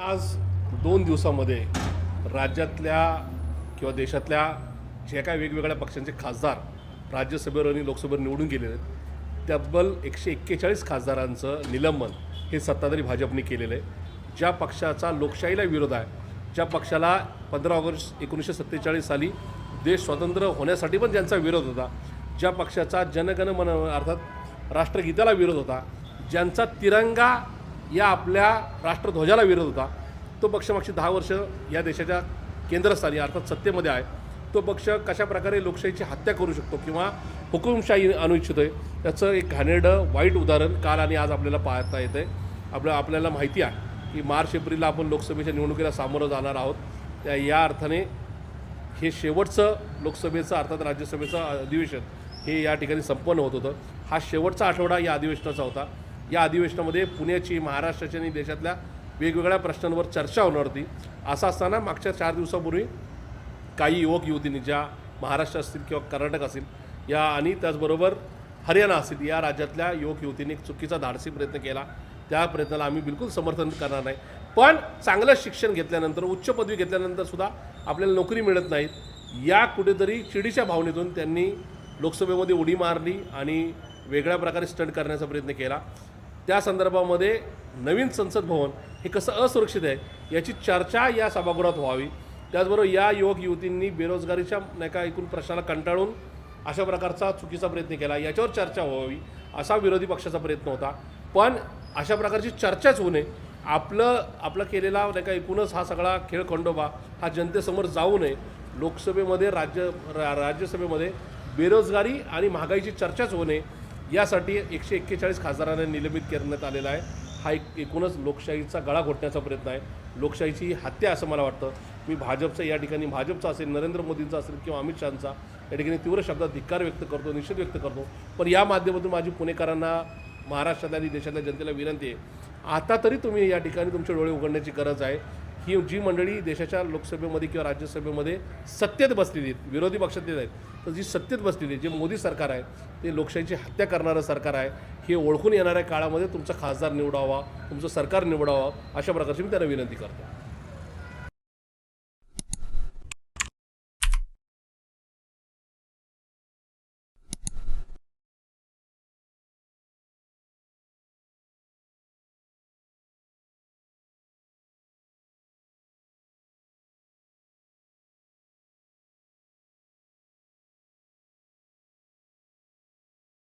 आज दोन दिवसामध्ये राज्यातल्या किंवा देशातल्या जे काही वेगवेगळ्या पक्षांचे खासदार राज्यसभेवर आणि लोकसभेवर निवडून गेलेले आहेत तब्बल एकशे एक्केचाळीस खासदारांचं निलंबन हे सत्ताधारी भाजपने केलेलं आहे. ज्या पक्षाचा लोकशाहीला विरोध आहे ज्या पक्षाला पंधरा ऑगस्ट एकोणीसशे सत्तेचाळीस साली देश स्वतंत्र होण्यासाठी पण ज्यांचा विरोध होता ज्या पक्षाचा जनगण मन अर्थात राष्ट्रगीताला विरोध होता ज्यांचा तिरंगा या आपल्या राष्ट्रध्वजाला विरोध होता. तो पक्ष मागची दहा वर्ष या देशाच्या केंद्रस्थानी अर्थात सत्तेमध्ये आहे. तो पक्ष कशाप्रकारे लोकशाहीची हत्या करू शकतो किंवा हुकुमशाही आणू इच्छितो आहे त्याचं एक घाणेरडं वाईट उदाहरण काल आणि आज आपल्याला पाहता येतं आहे आपलं आपल्याला माहिती आहे की मार्च एप्रिलला आपण लोकसभेच्या निवडणुकीला सामोरं जाणार आहोत. त्या या अर्थाने हे शेवटचं लोकसभेचं अर्थात राज्यसभेचं अधिवेशन हे या ठिकाणी संपन्न होत होतं. हा शेवटचा आठवडा या अधिवेशनाचा होता. या अधिवेशनामध्ये पुण्याची महाराष्ट्राची आणि देशातल्या वेगवेगळ्या प्रश्नांवर चर्चा होणार होती. असं असताना मागच्या चार दिवसापूर्वी काही युवक युवतींनी ज्या महाराष्ट्र असतील किंवा कर्नाटक असतील या आणि त्याचबरोबर हरियाणा असतील या राज्यातल्या युवक युवतींनी एक चुकीचा धाडसी प्रयत्न केला. त्या प्रयत्नाला आम्ही बिलकुल समर्थन करणार नाही. पण चांगलं शिक्षण घेतल्यानंतर उच्च पदवी घेतल्यानंतर सुद्धा आपल्याला नोकरी मिळत नाहीत. या कुठेतरी चिडीच्या भावनेतून त्यांनी लोकसभेमध्ये उडी मारली आणि वेगळ्या प्रकारे स्टंट करण्याचा प्रयत्न केला. त्या संदर्भामध्ये नवीन संसद भवन हे कसं असुरक्षित आहे याची चर्चा या सभागृहात व्हावी. त्याचबरोबर या युवक युवतींनी बेरोजगारीच्या नाही का एकूण प्रश्नाला कंटाळून अशा प्रकारचा चुकीचा प्रयत्न केला. याच्यावर चर्चा व्हावी असा विरोधी पक्षाचा प्रयत्न होता. पण अशा प्रकारची चर्चाच होऊ नये. आपलं आपलं केलेला नाही का एकूणच हा सगळा खेळ खंडोबा हा जनतेसमोर जाऊ नये. लोकसभेमध्ये राज्य रा- राज्यसभेमध्ये बेरोजगारी आणि महागाईची चर्चाच होऊ नये. यासाठी एकशे एक्केचाळीस खासदारांना निलंबित करण्यात आलेला आहे. हा एक एकूणच लोकशाहीचा गळा घोटण्याचा प्रयत्न आहे. लोकशाहीची ही हत्या असं मला वाटतं. मी भाजपचा या ठिकाणी भाजपचा असेल नरेंद्र मोदींचा असेल किंवा अमित शहाचा या ठिकाणी तीव्र शब्दात धिक्कार व्यक्त करतो निषेध व्यक्त करतो. पण या माध्यमातून माझी पुणेकरांना महाराष्ट्रातल्या आणि देशातल्या जनतेला विनंती आहे. आता तरी तुम्ही या ठिकाणी तुमचे डोळे उघडण्याची गरज आहे. ही जी मंडळी देशाच्या लोकसभेमध्ये किंवा राज्यसभेमध्ये सत्तेत बसलेली आहेत विरोधी पक्षातले आहेत तर जी सत्तेत बसलेली आहे जे मोदी सरकार आहे ते लोकशाहीची हत्या करणारं सरकार आहे हे ओळखून येणाऱ्या काळामध्ये तुमचा खासदार निवडावा तुमचं सरकार निवडावा अशा प्रकारची मी त्यांना विनंती करतो.